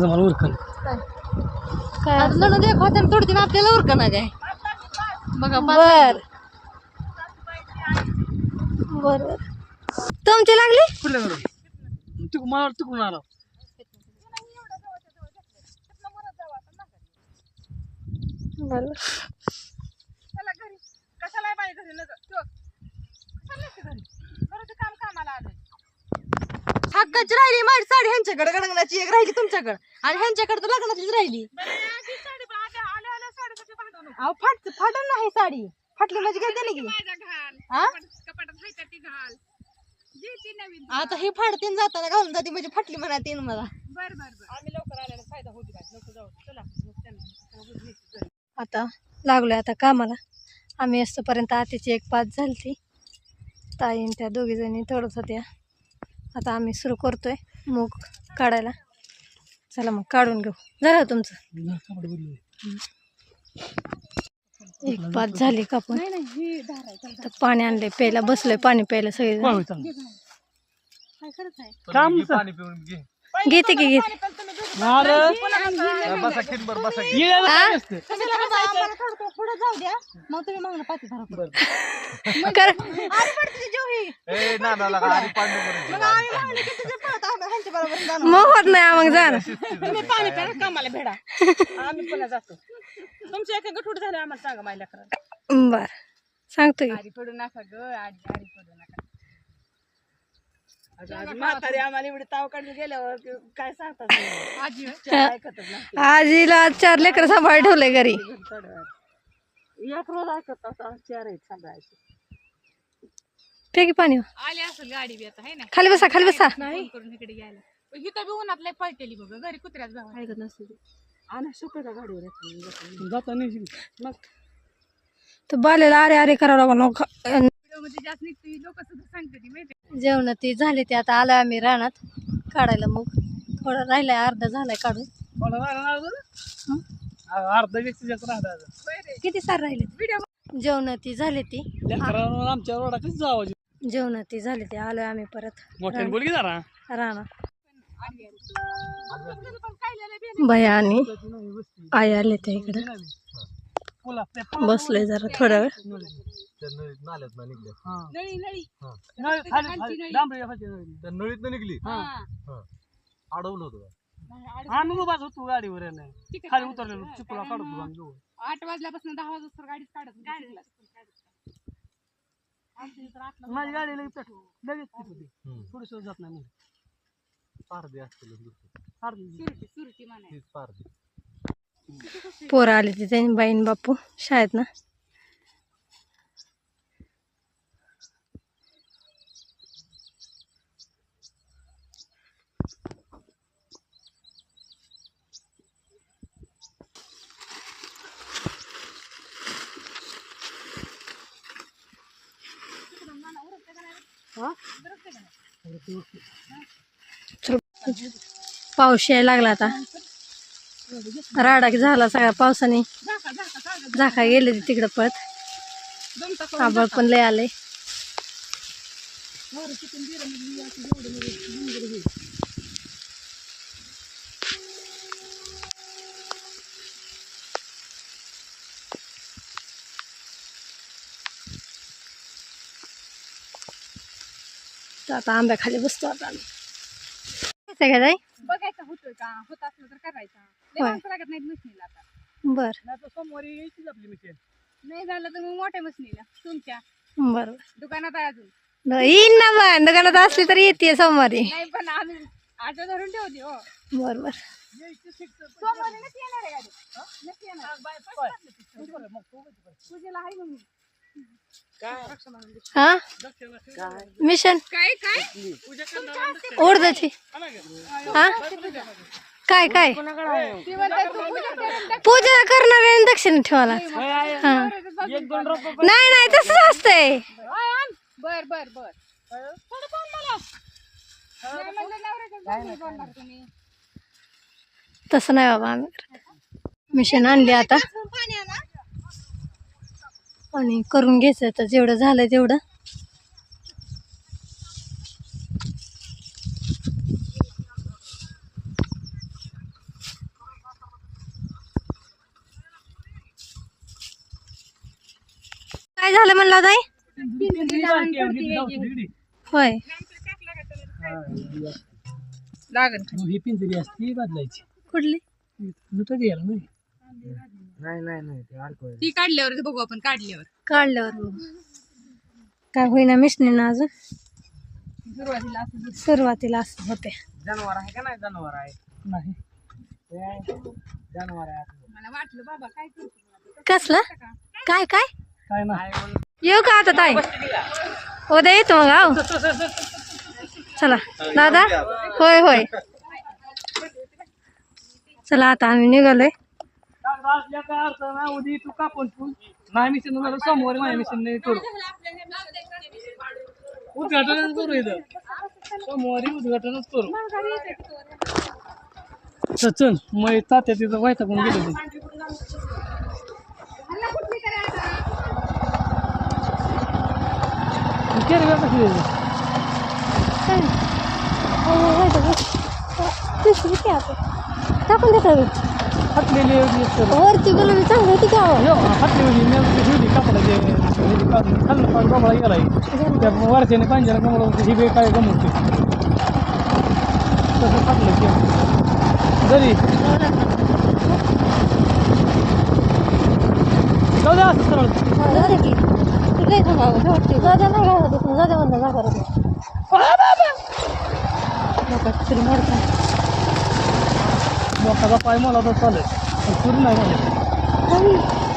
मला उरकल लढत एक होत्या थोडी दिन आपल्याला उरका ना काय बघा बर. बर तुमची लागली? कुठल्या घरून तू मला तिकडून आला. बर. लग्नाची राहिली माझी साडी ह्यांच्याकडे लग्नाची एक राहिली तुमच्याकडे. आणि ह्यांच्याकडे तर लग्नाचीच राहिली. अहो फाट फाटन नाही साडी. फाटली म्हणजे घेते ना की आता हे फाडतीन जाताना घालून जाते म्हणजे फाटली म्हणा तीन मला. आम्ही लवकर फायदा आता लागलोय आता कामाला. आम्ही असतोपर्यंत आतीची एक पाच झाली ती ताईन त्या दोघी जणी तोडत होत्या आता आम्ही सुरू करतोय मूग काढायला. चला मग काढून घेऊ. झालं तुमचं. एक पाच झाली कापून तर पाणी आणले प्यायला बसलोय पाणी प्यायला सगळे घेते की घेते. अरे, बसा खिनभर बसा घे. येण्याला काय असते? पुढे जाऊ द्या. मग तुम्ही मागणं पाठी धरा बरं. कर अरे पण तुझी जीव ही. ए ना ना लगा आधी पांडू करून मग आम्ही म्हणले की तुझे पळत आम्ही ह्यांच्या बरोबर जाणार. मग होत नाही मग जा तुम्ही पाणी प्यायला कामाला भेडा. आम्ही पुन्हा जातो. तुमच्या एका गठूड झालं आम्हाला सांगा माझ्या लेकराला बर. सांगतो की. आडी पडू नका ग आडी आडी पडू नका. म्हातारी आम्हाला एवढी ताव काढून गेल्यावर काय सांगतात? आजी आजीला चार लेकर सांभाळ घरी. एक रोज ऐकत आता चार आहेत सांगायचे फेकी पाणी. आली असेल गाडी बी आता आहे ना? खाली बसा खाली बसा. करून इकडे हिथं बी उन्हात लय पळतेली बघ घरी कुत्र्याच भाव ऐकत नसते आणि गाडीवर येतात. जाता नाही. मग? तर बालेला अरे अरे करावं लागलं जास्त निघते लोक सुद्धा सांगते ती माहिती जेवण ती झाली ते आता आलोय आम्ही रानात काढायला मग. थोडं राहिलाय अर्धा झालाय काढून. राहिलं अजून? अर्धा व्यक्ती राहिला. किती सार राहिले? जेवण ती झाली ती. आमच्या रोडा कसं जावं जेवण ती झाली ती आलोय आम्ही परत. जरा. रानात. भया आणि आई आले त्या इकडे. ते बसलोय जरा थोडा वेळ. त्या नळीत हा. निघली? हा. हा. अडवलं होतं? आम्ही उभाच होतो गाडीवर. खाली उतरलेलो चिपळा काढत. आठ वाजल्यापासून दहा वाजता गाडीच काढत माझी गाडी लगेच लगेच तिथं होती. थोडीस जात नाही पारदे असतील दुसरं. अर्धी. सुरटी सुरटी म्हणाय तीच पारदे पोरं आले तिथे बाईन बापू शाळेत ना. पाऊस यायला लागला आता. राडा झाला सगळा पावसाने. झाका गेले ते तिकडं पळत. आबळ पण लय आले. आता आंब्या खाली बसतो आता सगळ्या जाई का बघायचा होतोय का? होत असलं तर करायचा. लय होय. माणसं लागत नाहीत मशनीला आता. बर. नाही तर सोमवारी यायचीच आपली मिशन नाही झालं तर मग मोठ्या मशनीला तुमच्या. बर दुकानात आहे अजून. येईन ना दुकानात असली तर येते सोमवारी. नाही पण आम्ही आठवण धरून ठेवली हो. बर बर सोमवारी नक्की येणार आहे गाडी. हं? नक्की येणार. पूजेला आहे मग मी. हा? मिशन. काय काय? उडदाची हा? काय काय? पूजा करणारे दक्षिण ठेवायला. हा. एक दोन रुपये नाही नाही तसंच असतंय. बर बर बर. तसं. नाही बाबा आम्ही. मिशन आणली आता. आणि. करून घ्यायचं तर जेवढं झालं तेवढं. काय झालं म्हणलं ताई होय. लागन ही पिंजरी असती बदलायची. कुठली? गेलं नाही. ती काढल्यावर बघू आपण काढल्यावर. काढल्यावर बघू. काय होईना मिशनीनं अजून? सुरुवातीला असं सुरुवातीला असं होते जनावर आहे का नाही जनावर आहे? नाही. मला वाटलं बाबा काय करतो कसलं? काय काय? काय नाही येऊ का आता ताई? उद्या येतो मग आहो चला. दादा? होय होय. चला आता आम्ही निघालोय. सोमवारी माझ्या मिशन करू. उद्घाटनच करू इथं. सोमवारी उद्घाटनच करू. चल मग तात्या तिथं पण गेलं केलं का कसं गेलं? टाकून देतो फाटलेली होती एक तर. वरची गुलाबी चांगली होती का हो, फाटली होती मी ती ठेवली कापडाची ह्याची काढून खाल्लं पाणी बाबा गेलाय त्या वरच्याने पांजरा कमवलं ही बे काय गमवते तसं फाटलं की जरी जाऊ द्या असं सरळ जाऊ दे की तू काय थांबावं नाही काय होत जाऊ दे करत नका तरी मोडता मोठा पाय मला तर चालेल. पण पुरी नाही. मला